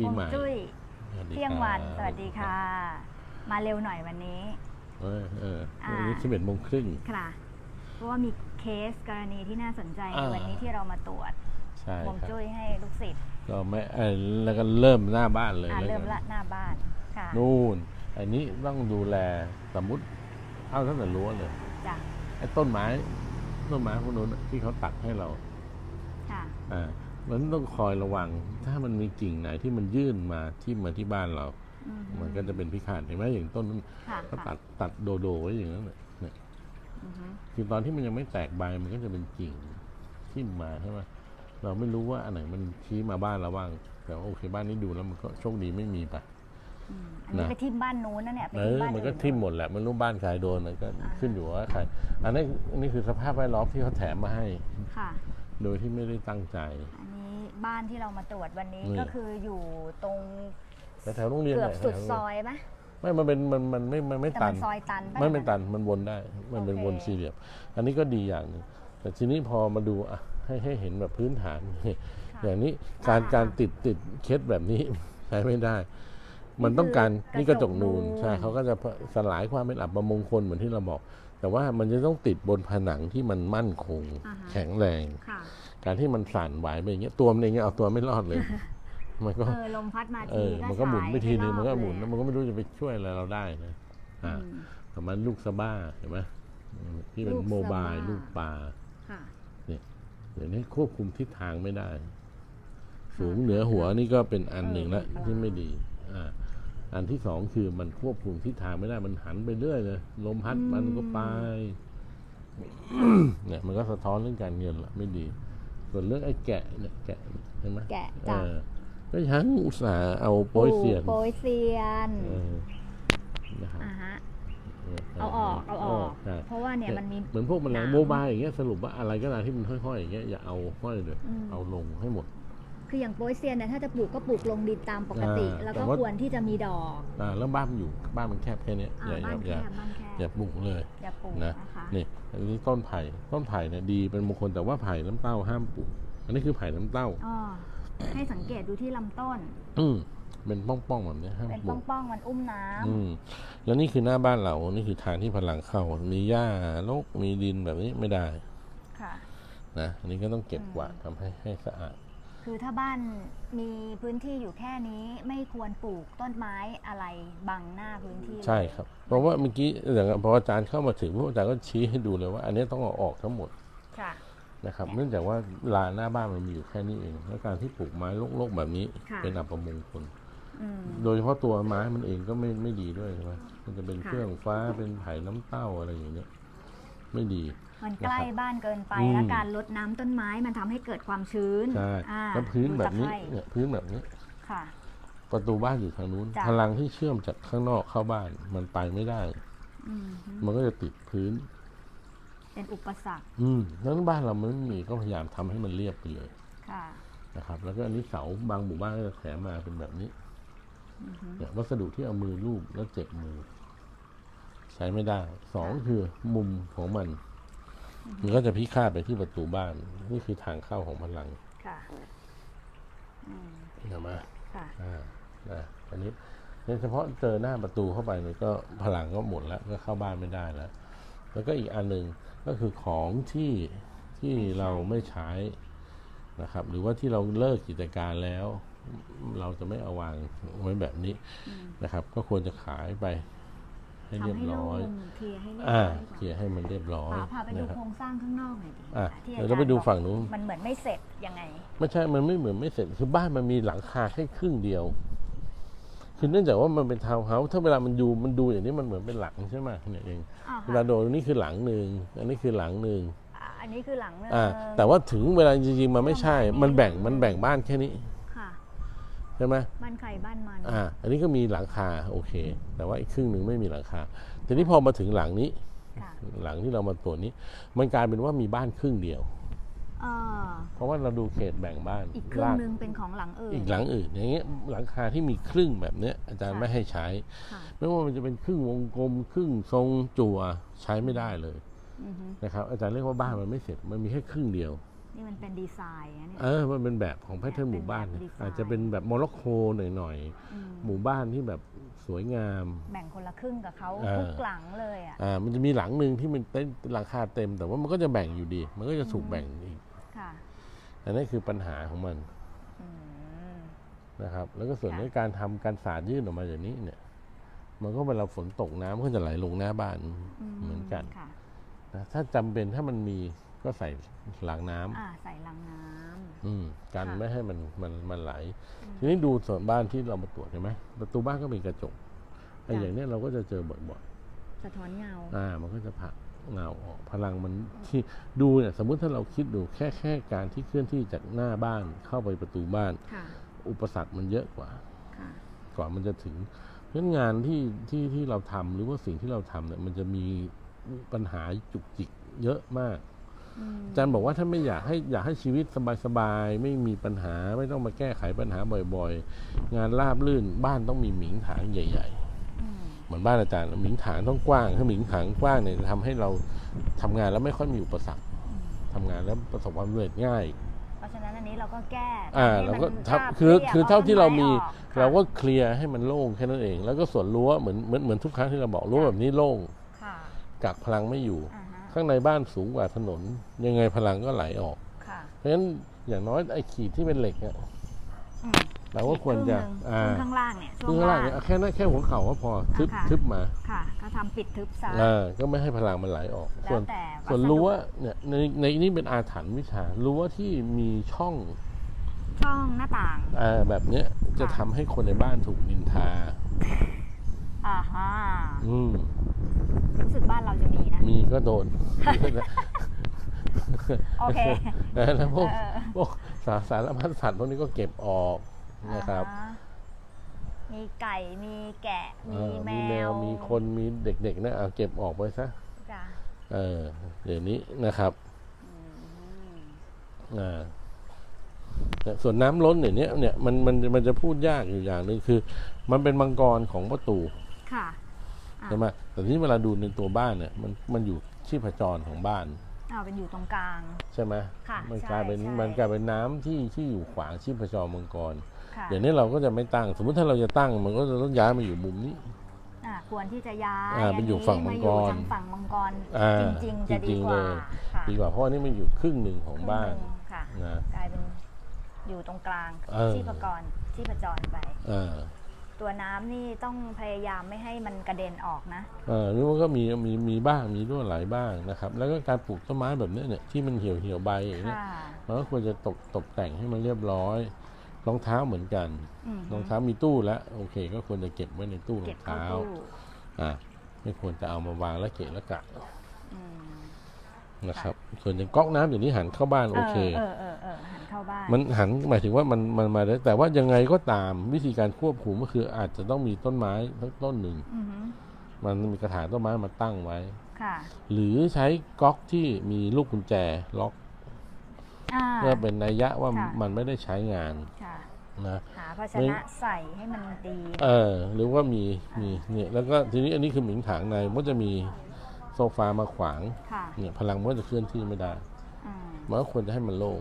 ปีฮวงใหม่จุ้ยสวัสดีเที่ยงวันครับสวัสดีค่ะ มาเร็วหน่อยวันนี้ เออเอออ่าวันนี้สิบเอ็ดโมงครึ่ง ค่ะ เพราะว่ามีเคสกรณีที่น่าสนใจในอ่า วันนี้ที่เรามาตรวจใช่ฮวงครับจุ้ยให้ลูกศิษย์ก็ไม่เออแล้วก็เริ่มหน้าบ้านเลยอ่าแล้วเริ่มกันละหน้าบ้านค่ะนู่น อันนี้ต้องดูแลสมมติเอาตั้งแต่รั้วเลยจ้ะไอ้ต้นไม้ต้นไม้พวกนู้นน่ะที่เขาตัดให้เรา ค่ะ อ่า มันต้องคอยระวัง ถ้ามันมีกิ่งไหนที่มันยื่นมาที่มาที่บ้านเราอืมมันก็จะเป็นพิฆาตเห็นไหมอย่างต้นนั้นค่ะเขาค่ะตัดตัดโดโดไว้อย่างนั้นน่ะเนี่ยอือฮึคือตอนที่มันยังไม่แตกใบมันก็จะเป็นกิ่งที่มาใช่ไหมเราไม่รู้ว่าอันไหนมันชี้มาบ้านเราบ้าง แต่ว่าโอเคบ้านนี้ดูแล้วมันก็โชคดีไม่มีไปอืมอันนี้นะไปทิมบ้านนู้นนะเนี่ยไปเอทิมอบ้านมันก็อื่ทิ่มหมดแหละมันรู้บ้านใครโดนน่ะก็อ่าขึ้นอยู่ว่าใครอันนี้อันนี้คือสภาพแวดล้อมที่เขาแถมมาให้ค่ะ โดยที่ไม่ได้ตั้งใจ อันนี้บ้านที่เรามาตรวจวันนี้นี่ ก็คืออยู่ตรงแต่แถวโรงเรียนเกือบแหละสุดแถวซอยปะไม่ มันเป็น มัน มันไม่ มันไม่แต่ตัมันน ซอยตันปะ ไม่ไม่ตัน มันวนได้ มันเป็นโอเค วนสี่เหลี่ยม อันนี้ก็ดีอย่างหนึ่งแต่ทีนี้พอมาดูอะให้ให้เห็นแบบพื้นฐาน อย่างนี้การอ่าการติดติดเคสแบบนี้ ใช้ไม่ได้ มันต้องการนี่นี่กกระระจจกกนูนูนนใช่เขาก็จะสลายความเป็นอับประมงคลเหมือนที่เราบอก แต่ว่ามันจะต้องติดบนผนังที่มันมั่นคงอ่าฮะแข็งแรงค่ะการที่มันสั่นไหวไปอย่างเงี้ยตัวมันเองเนี่ยเอาตัวไม่รอดเลยมันก็เออลมพัดมาเอทีอมันก็หมุนไปทีนึงฉายมันก็หมุนรแล้อบวมันก็ไม่รู้จะไปช่วยอะไรเราได้นะเลยอ่าอืมประมาณลูกสะบ้าเห็นไหมอืมที่เป็นลูกสะโมบายบ้าลูกปลาค่ะเดี๋ยวนี้ควบคุมทิศทางไม่ได้ สูงเหนือหัวนี่ก็เป็นอันหนึ่งละเออที่ไม่ดี อ่า อันที่สองคือมันควบคุมทิศทางไม่ได้มันหันไปเรื่อยเลยลมพัดมันก็ไปเนี่ยมันก็สะท้อนเรื่องการเงินละไม่ดี ส่วนเรื่องไอ้แกะเนี่ยแกะเห็นไหมแกะเอจ้ะอก็ยังอุตส่าห์เอาโป้ยเสียนโปยเซียนเออนะครับอ่าฮะนี่ยเอาออกเอาออกใช่เพราะว่าเนี่ยมันมีเหมือนพวกแมลงหนามโมบายอย่างเงี้ยสรุปว่าอะไรก็ตามที่มันห้อยๆอย่างเงี้ยอย่าเอาห้อยเลยอืมเอาลงให้หมด คืออย่างโปยเซียนเนี่ยถ้าจะปลูกก็ปลูกลงดินตามปกติ อ่าแล้วแต่ก็ว่า ควรที่จะมีดอกอ่าแล้วบ้านมันอยู่บ้านมันแคบแค่เนี้ยอ่าอย่าบ้านอแคย่าบบ้านแคบอย่าปลูกเลย อย่าปลูกนะ นะคะนี่อันนี้ต้นไผ่ต้นไผ่เนี่ยดีเป็นมงคลแต่ว่าไผ่น้ำเต้าห้ามปลูก อันนี้คือไผ่น้ำเต้า อ๋อให้สังเกตดูที่ลำต้น อืมเป็นป้องๆแบบเนี้ยห้ามเป็นปลูก ป้องๆมันอุ้มน้ำอืมแล้วนี่คือหน้าบ้านเรา นี่คือทางที่พลังเข้า มีหญ้าลกมีดินแบบนี้ไม่ได้ค่ะ นะ อันนี้ก็ต้องเก็บอืมกวาดทำให้ให้สะอาด คือถ้าบ้านมีพื้นที่อยู่แค่นี้ไม่ควรปลูกต้นไม้อะไรบังหน้าพื้นที่เลยใช่ครับ เพราะว่าเมื่อกี้อย่างพออาจารย์เข้ามาถึงพวกอาจารย์ก็ชี้ให้ดูเลยว่า อันนี้ต้องเอาออกทั้งหมดค่ะนะครับ เนื่องจากว่าลานหน้าบ้านมันมีอยู่แค่นี้เอง แล้วการที่ปลูกไม้รกๆแบบนี้ค่ะเป็นอัปมงคลอืม โดยเฉพาะตัวไม้มันเองก็ไม่ไม่ดีด้วยใช่ไหมมันจะเป็นค่ะ เครื่องฟ้าเป็นไผ่น้ำเต้าอะไรอย่างเงี้ย ไม่ดี มันใกล้นะครับบ้านเกินไป อืม แล้วการลดน้ำต้นไม้มันทำให้เกิดความชื้นใช่อ่าแล้วพื้นแบบนี้ดูตะไคร่เนี่ยพื้นแบบนี้ ค่ะ ประตูบ้านอยู่ทางนู้น จ้ะ พลังที่เชื่อมจากข้างนอกเข้าบ้าน มันไปไม่ได้ อืมฮึมันก็จะติดพื้น เป็นอุปสรรคอืมแล้วบ้านเรามันไม่มีก็พยายามทำให้มันเรียบไปเลยค่ะนะครับ แล้วก็อันนี้เสาบางหมู่บ้านก็จะแถมมาเป็นแบบนี้อือฮึเนี่ยวัสดุที่เอามือลูบแล้วเจ็บมือ ใช้ไม่ได้สองคือมุมของมัน มันก็จะพิฆาตไปที่ประตูบ้าน นี่คือทางเข้าของพลังค่ะอืมเห็นไหมค่ะอ่านะอันนี้โดยเฉพาะเจอหน้าประตูเข้าไปเนี่ยก็พลังก็หมดแล้วก็เข้าบ้านไม่ได้แล้ว แล้วก็อีกอันหนึ่งก็คือของที่ที่เราไม่ใช้นะครับ หรือว่าที่เราเลิกกิจการแล้ว เราจะไม่เอาวางไว้แบบนี้อืมนะครับ ก็ควรจะขายไป ให้ทำเรียบให้โล่ร้อยงเคลียร์ให้เรียบอ่าร้อยเคลียร์ให้มันเรียบร้อยป่าพาไปดูนะครับโครงสร้างข้างนอกหน่อยดิอะที่เดี๋ยวเราไปดูอจย์ฝั่งนู้นบอกมันเหมือนไม่เสร็จยังไง ไม่ใช่ มันไม่เหมือนไม่เสร็จ คือบ้านมันมีหลังคาแค่ครึ่งเดียว คือเนื่องจากว่ามันเป็นทาวน์เฮาส์ถ้าเวลามันดูมันดูอย่างนี้มันเหมือนเป็นหลังใช่ไหมเนี่ยเองอ่าเวลาโดนนี่คือหลังหนึ่งอันนี้คือหลังหนึ่งอ่าอันนี้คือหลังเนื้อ่าแต่ว่าถึงเวลาจริงๆมันไม่ใช่ มันแบ่งมันแบ่งบ้านแค่นี้ค่ะใช่ไหมบ้านใครบ้านมันอ่าอันนี้ก็มีหลังคาโอเค แต่ว่าอีกครึ่งหนึ่งไม่มีหลังคาทีนี้พอมาถึงหลังนี้ค่ะหลังที่เรามาตรวจนี้ มันกลายเป็นว่ามีบ้านครึ่งเดียวเอ่อเพราะว่าเราดูเขตแบ่งบ้านอีกครึ่งลาดหนึ่งเป็นของหลังอื่นอีกหลังอื่น อย่างเงี้ยหลังคาที่มีครึ่งแบบเนี้ย อาจารย์ค่ะไม่ให้ใช้ค่ะไม่ว่ามันจะเป็นครึ่งวงกลม ครึ่งทรงจั่วใช้ไม่ได้เลยอือฮึนะครับอาจารย์เรียกว่าบ้านมันไม่เสร็จมันมีแค่ครึ่งเดียว นี่มันเป็นดีไซน์นะเนี่ย เออ มันเป็นแบบของแพทเทิร์นหมู่บ้านเนี่ยเป็นแบบดีไซน์ อาจจะเป็นแบบโมร็อกโกหน่อยอืมๆ หมู่บ้านที่แบบสวยงาม แบ่งคนละครึ่งกับเขาเออ ทุกหลังเลยอะ อ่า มันจะมีหลังหนึ่งที่มันเต็มหลังคาเต็ม แต่ว่ามันก็จะแบ่งอยู่ดี มันก็จะถูกแบ่งอีก ค่ะอันนี้คือปัญหาของมันอืม นะครับ แล้วก็ส่วนค่ะ ในการทำการสาดยื่นออกมาอย่างนี้เนี่ย มันก็เวลาฝนตกน้ำมันก็จะไหลลงหน้าบ้าน เหมือนกัน ค่ะ นะถ้าจำเป็นถ้ามันมี ก็ใส่หลังน้ำอ่าใส่ลังน้ำอืมกันค่ะไม่ให้มันมันมันไหล ทีนี้ดูส่วนบ้านที่เรามาตรวจเห็นไหมประตูบ้านก็มีกระจกไอ้อย่างเนี้ยเราก็จะเจอบ่อยสะท้อนเงาๆอ่า มันก็จะผลักเงาออกพลังมันที่ดูเนี่ยสมมุติถ้าเราคิดดูแค่แค่การที่เคลื่อนที่จากหน้าบ้านเข้าไปประตูบ้านค่ะอุปสรรคมันเยอะกว่าค่ะกว่ามันจะถึง เพราะฉะนั้นงานที่ที่ที่เราทำหรือว่าสิ่งที่เราทำเนี่ยมันจะมีปัญหาจุกจิกเยอะมาก อืมอาจารย์บอกว่าถ้าไม่อยากให้อยากให้ชีวิตสบายๆไม่มีปัญหาไม่ต้องมาแก้ไขปัญหาบ่อยๆ งานราบลื่นบ้านต้องมีหมิงถางใหญ่อืมๆเหมือนบ้านอาจารย์หมิงถางต้องกว้างถ้าหมิงถางกว้างเนี่ยจะทำให้เราทำงานแล้วไม่ค่อยมีอุปสรรคทำงานแล้วประสบความสำเร็จง่ายเพราะฉะนั้นอันนี้เราก็แก้อ่าทำให้เราก็มันทับราบคือรียบคือเท่าที่เรามีอต้นไออกเราก็ค่ะเคลียร์ให้มันโล่งแค่นั้นเอง แล้วก็ส่วนรั้วเหมือนเหมือนเหมือนทุกครั้งที่เราบอกรั้วแบบนี้โล่งค่ะกักพลังไม่อยู่อ่าฮะ ข้างในบ้านสูงกว่าถนน ยังไงพลังก็ไหลออก ค่ะเพราะฉะนั้นอย่างน้อยไอ้ขีดที่เป็นเหล็กเนี่ยอืมเราก็ควรจะครึ่งหนึ่งอ่าครึ่งข้างล่างเนี่ยช่วคืงอข้างล่าล่างง เนี่ยแค่นั้นแค่หัวเข่าก็พอทึบอ่าค่ะ ทึบมาค่ะก็ทำปิดทึบซะ อ่าก็ไม่ให้พลังมันไหลออก แล้ส่ววนแต่วัส่วนสดุรั้วเนี่ยในในนี้เป็นอาถรรพ์วิชารั้วที่มีช่องช่องหน้าต่าง อ่าแบบเนี้ยจะทำให้คนในบ้านถูกนินทา อ่าฮะอืม รู้สึกบ้านเราจะมีนะ มีก็โดน โอเคแล้วพวกเออ พวกสาสารพัดสัตว์พวกนี้ก็เก็บออกนะครับอ่าฮะมีไก่ มีแกะ เอมีอแมมีแมวมีคนมีเด็กๆนะเอาเก็บออกไปซะจ้ะเออเดี๋ยวนี้นะครับอืมอ่าแต่ส่วนน้ำล้นเนี่ยเนี่ยเนี่ยมันมันมันจะพูดยากอยู่อย่างหนึ่งคือ มันเป็นมังกรของประตู ค่ะอะ ใช่ไหมแต่ที่เวลาดูในตัวบ้านเนี่ยมันมันอยู่ชีพจรของบ้านเอาเป็นอยู่ตรงกลาง ใช่ไหมค่ะมันใช่กลายเป็นใช่มันกลายเป็นน้ำที่ที่อยู่ขวางชีพจรมังกร ค่ะเดี๋ยวนี้เราก็จะไม่ตั้ง สมมุติถ้าเราจะตั้งมันก็จะต้องย้ายมาอยู่มุมนี้ อะควรที่จะย้ายอ่าไปอยู่ฝั่งมังกรมาอยู่ทางฝั่งมังกรอ่าจริงๆจะจดีริงกๆเลว่าย ค่ะดีกว่าเพราะอันนี้มันอยู่ครึ่งหนึ่งของบ้านครึ่งหนึ่งค่ะ นะ กลายเป็นอยู่ตรงกลางเออ ชีพกรชีพจรไปเออ ตัวน้ำนี่ต้องพยายามไม่ให้มันกระเด็นออกนะเออนี่มันก็มีมีมีบ้างมีรั่วไหลบ้างนะครับ แล้วก็การปลูกต้นไม้แบบเนี้ยเนี่ยที่มันเหี่ยวเหี่ยวๆใบอย่างเงี้ยค่ะมันก็ควรจะตกตกแต่งให้มันเรียบร้อยรองเท้าเหมือนกันอืมรองเท้ามีตู้แล้วโอเค ก็ควรจะเก็บไว้ในตู้รเก็อบงเข้าเท้าตู้อ่าไม่ควรจะเอามาวางและเกะและกะอืมนะครับ ส่วนอย่างก๊อกน้ำอย่างนี้หันเข้าบ้านโอเคเออเออเออหัน เข้าบ้าน มันหันหมายถึงว่ามันมันมาได้แต่ว่ายังไงก็ตามวิธีการควบคุมก็คืออาจจะต้องมีต้นไม้สักต้นหนึ่งอือหือมันมีกระถางต้นไม้มาตั้งไว้ ค่ะ หรือใช้ก๊อกที่มีลูกกุญแจล็อกอ่า เพื่อเป็นนัยยะว่าค่ะ มันไม่ได้ใช้งานค่ะ นะ หาภาชนะใส่ให้มันดีเออหรือว่ามีมีเนี่ยแล้วก็ทีนี้อันนี้คือหมิงถางในมันก็จะมีโซฟามาขวางค่ะเนี่ยพลังมันก็จะเคลื่อนที่ไม่ได้ อืมมันก็ควรจะให้มันโล่ง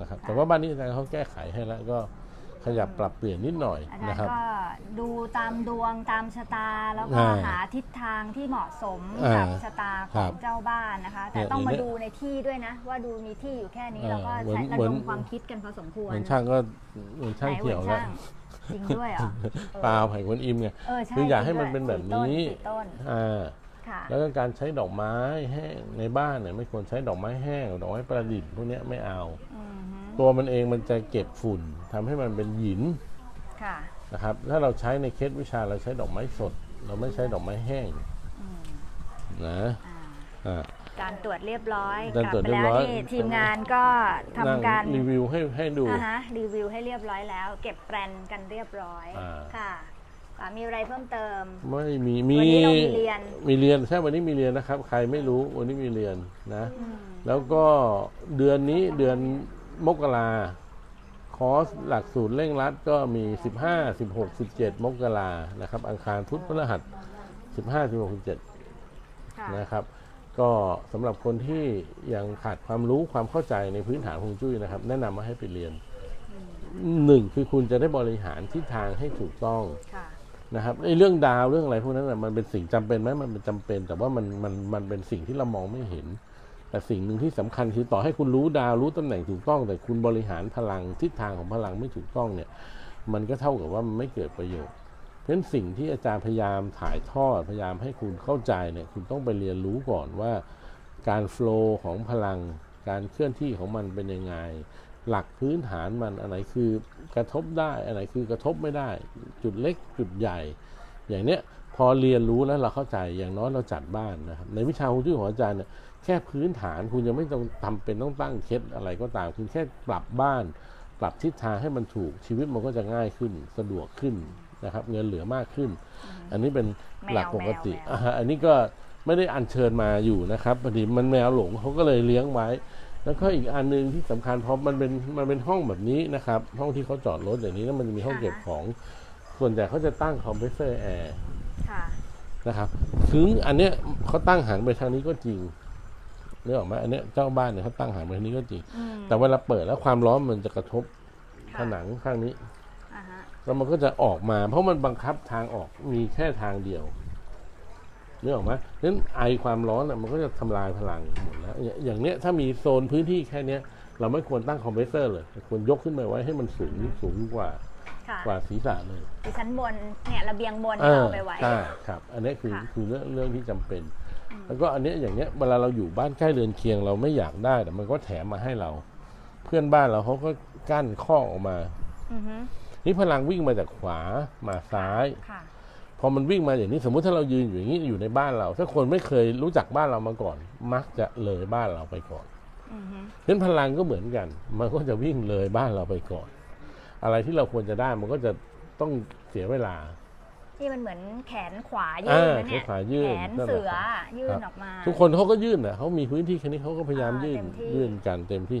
นะครับค่ะแต่ว่าบ้านนี้อาจารย์เขาแก้ไขให้แล้วก็ขยับปรับเปลี่ยนนิดหน่อยอาจารนะย์ครับก็ดูตามดวงตามชะตาแล้วก็อ่าหาทิศทางที่เหมาะสมอ่ากับชะตาขครัอบงเจ้าบ้านนะคะ แต่เนี่ยต้องมาเนี่ยดูในที่ด้วยนะ ว่าดูมีที่อยู่แค่นี้เออเราก็เหมือนใช้ระเหมือดนมความคิดกันพอสมควรเหมือนช่างก็เหมือนช่างไหนเขียวแล้วช่างจริงด้วยเหรอเปล่าไผ่คนอิมไง เออใช่คืออยากให้จริงมันเป็นแบบด้วยนี้ สี่ต้นสี่ต้นอ่า ค่ะ แล้วก็การใช้ดอกไม้แห้งในบ้านเนี่ยไม่ควรใช้ดอกไม้แห้งดอกไม้ประดิษฐ์พวกเนี้ยไม่เอา อือฮึ ตัวมันเองมันจะเก็บฝุ่นทำให้มันเป็นหยินค่ะนะครับ ถ้าเราใช้ในเคสวิชาเราใช้ดอกไม้สด เราไม่ใช้ดอกไม้แห้งอืมนะอ่าอ่าการตรวจเรียบร้อยการกลับตรวจไปเรียบแล้วร้อยนี่ทีมงานก็ทำนั่งการรีวิวให้ให้ดูอ่าฮะรีวิวให้เรียบร้อยแล้ว เก็บแปลนกันเรียบร้อยอ่าค่ะอ่ามีอะไรเพิ่มเติม ไม่มีมีวันนี้เรามีเรียนมีเรียนใช่วันนี้มีเรียนนะครับ ใครไม่รู้วันนี้มีเรียนนะอืมแล้วก็เดือนนี้เดือน มกราคอร์สหลักสูตรเร่งรัดก็มี 15 16 17 มกรานะครับ อังคารพุธพฤหัส 15 16 17ค่ะนะครับ ก็สำหรับคนที่ยังขาดความรู้ความเข้าใจในพื้นฐานฮวงจุ้ยนะครับ แนะนำว่าให้ไปเรียนหนึ่งคือคุณจะได้บริหารทิศทางให้ถูกต้องค่ะนะครับไอ้เรื่องดาวเรื่องอะไรพวกนั้นนะมันเป็นสิ่งจำเป็นไหมมันเป็นจำเป็น แต่ว่ามันมันมันเป็นสิ่งที่เรามองไม่เห็น แต่สิ่งหนึ่งที่สำคัญคือต่อให้คุณรู้ดาวรู้ตำแหน่งถูกต้อง แต่คุณบริหารพลังทิศทางของพลังไม่ถูกต้องเนี่ย มันก็เท่ากับว่ามันไม่เกิดประโยชน์เพราะฉะนั้นสิ่งที่อาจารย์พยายามถ่ายทอดพยายามให้คุณเข้าใจเนี่ยคุณต้องไปเรียนรู้ก่อนว่า การโฟลว์ของพลัง การเคลื่อนที่ของมันเป็นยังไง หลักพื้นฐานมันอันไหนคือกระทบได้อันไหนคือกระทบไม่ได้ จุดเล็กจุดใหญ่ อย่างเนี้ยพอเรียนรู้แล้วเราเข้าใจอย่างน้อยเราจัดบ้านนะครับในวิชาฮวงจุ้ยของอาจารย์เนี่ย แค่พื้นฐานคุณยังไม่ต้องทำเป็นต้องตั้งเคล็ดอะไรก็ตาม คุณแค่ปรับบ้าน ปรับทิศทางให้มันถูกชีวิตมันก็จะง่ายขึ้นสะดวกขึ้นนะครับ เงินเหลือมากขึ้น อันนี้เป็นหลักปกติแมวแมวอ่าฮะอันนี้ก็ไม่ได้อัญเชิญมาอยู่นะครับพอดีมันแมวหลงเขาก็เลยเลี้ยงไว้ แล้วก็อีกอันหนึงที่สำคัญเพราะมันเป็นมันเป็นห้องแบบนี้นะครับ ห้องที่เขาจอดรถอย่างนี้แล้วมันจะมีห้องเก็บของ ส่วนใหญ่เขาจะตั้งคอมเพรสเซอร์แอร์ค่ะนะครับ ถึงอันเนี้ยเขาตั้งหันไปทางนี้ก็จริง นึกออกไหมอันเนี้ยเจ้าบ้านเนี่ยเขาตั้งหันไปทางนี้ก็จริงอืมแต่เวลาเปิดแล้วความร้อนมันจะกระทบผค่ะนังข้างนี้อ่าฮะแล้วมันก็จะออกมา เพราะมันบังคับทางออกมีแค่ทางเดียวนึกออกไหมเพราะฉะนั้นไอความร้อนอะมันก็จะทำลายพลังหมดแล้ว อย่างอย่างเนี้ยถ้ามีโซนพื้นที่แค่เนี้ย เราไม่ควรตั้งคอมเพรสเซอร์เลยควรยกขึ้นไปไว้ให้มันสูงสูงกว่าค่ะกว่าศีรษะเลย ดิฉันบนเนี่ยระเบียงบนเออเอาไปไว้ ใช่ครับ อันนี้คือค่ะ คือเรื่องเรื่องที่จำเป็นอืม แล้วก็อันเนี้ยอย่างเนี้ยเวลาเราอยู่บ้านใกล้เรือนเคียงเราไม่อยากได้แต่มันก็แถมมาให้เรา เพื่อนบ้านเราเขาก็กั้นข้อกออกมาอือฮึนี่พลังวิ่งมาจากขวามาซ้ายค่ะพอมันวิ่งมาอย่างนี้สมมุติถ้าเรายืนอยู่อย่างนี้อยู่ในบ้านเรา ถ้าคนไม่เคยรู้จักบ้านเรามาก่อน มักจะเลยบ้านเราไปก่อนอือฮึเพราะฉะนั้นพลังก็เหมือนกัน มันก็จะวิ่งเลยบ้านเราไปก่อน อะไรที่เราควรจะได้มันก็จะต้องเสียเวลา นี่มันเหมือนแขนขวายื่อ่านนะเนี่ยแขนขวายื่นแขนนั่นแหละเสือครับยื่นครับออกมา ทุกคนเขาก็ยื่นอะเขามีพื้นที่แค่นี้เขาก็พยายามอ่ายื่นเต็มที่ยื่นกันเต็มที่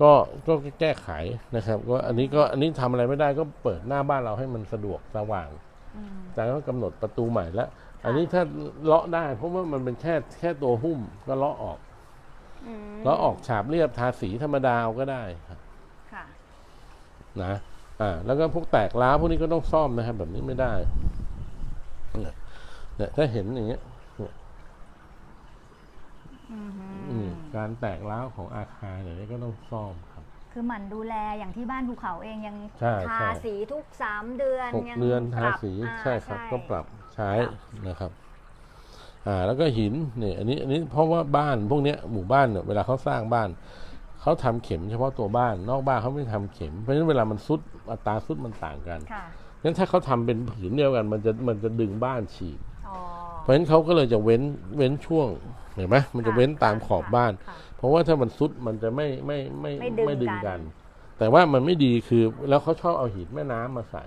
ก็ก็แก้ไขนะครับ ก็อันนี้ก็อันนี้ทำอะไรไม่ได้ก็เปิดหน้าบ้านเราให้มันสะดวกสว่างอืมอาจารย์ก็กำหนดประตูใหม่แล้วอันนี้ถ้าเลาะได้ เพราะว่ามันเป็นแค่แค่ตัวหุ้มก็เลาะออกอืมเลาะออกฉาบเรียบทาสีธรรมดาเอาก็ได้ครับค่ะนะอ่าแล้วก็พวกแตกร้าวพวกนี้ก็ต้องซ่อมนะครับแบบนี้ไม่ได้เนี่ย เนี่ยถ้าเห็นอย่างเงี้ยอือฮึอืมการแตกร้าวของอาคารอย่างนี้ก็ต้องซ่อมครับ คือหมันดูแลอย่างที่บ้านภูเขาเองยังใช่ทาใช่ สีทุกสามเดือนหกยังเดือนทาปรับสีอ่าใช่ครับ ก็ปรับใช้นะครับ อ่า แล้วก็หินเนี่ยอันนี้อันนี้เพราะว่าบ้านพวกเนี้ยหมู่บ้านเนี่ยเวลาเขาสร้างบ้านเขาทำเข็มเฉพาะตัวบ้านนอกบ้านเขาไม่ทำเข็มเพราะฉะนั้นเวลามันซุดอัตราซุดมันต่างกันค่ะ งั้นถ้าเขาทำเป็นผืนเดียวกัน มันจะมันจะดึงบ้านฉีกอ๋อ เพราะฉะนั้นเขาก็เลยจะเว้นเว้นช่วงเห็นไหมมันจะเว้นตามขอบบ้านค่ะเพราะว่าถ้ามันซุดมันจะไม่ไม่ไม่ไม่ดึงกักันนแต่ว่ามันไม่ดีคือแล้วเขาชอบเอาหินแม่น้ำมาใส่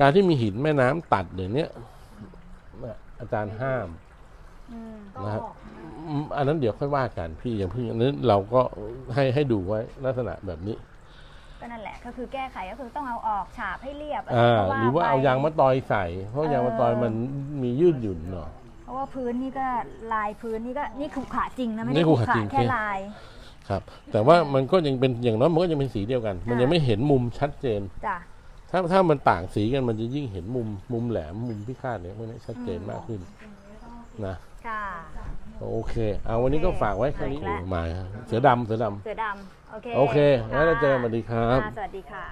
การที่มีหินแม่น้ำตัดอย่างเนี้ยเนี่ยอาจารย์ห้ามอืมนะฮะอืมอันนั้นเดี๋ยวค่อยว่ากันพี่อย่างพี่อันนั้นเราก็ให้ให้ดูไว้ลักษณะแบบนี้ ก็นั่นแหละก็คือแก้ไขก็คือต้องเอาออกฉาบให้เรียบอ่าะไก็หรือว่าไปเอายางมะตอยใส่ เพราะเออยางมะตอยมันมียืดหยุ่นหน่อย เพราะว่าพื้นนี่ก็ลายพื้นนี่ก็นี่ขรุขระจริงนะไม่นี่ได้ขรุขรุขระขระจริง แค่ลาย ครับ แต่ว่ามันก็ยังเป็นอย่างน้อยมันก็ยังเป็นสีเดียวกัน มันยังไม่เห็นมุมชัดเจน จ้ะถ้าถ้ามันต่างสีกันมันจะยิ่งเห็นมุมมุมแหลมมุมพิฆาตเนี่ยพวกนี้ชัดเจนมากขึ้นนะค่ะ โอเค เอาวันนี้ก็ฝากไว้แค่นี้เอาอีกแล้วมาเสือดำเสือดำ เสือดำ โอเคโอเคงั้นเราเจอกันสวัสดีครับ ค่ะสวัสดีค่ะ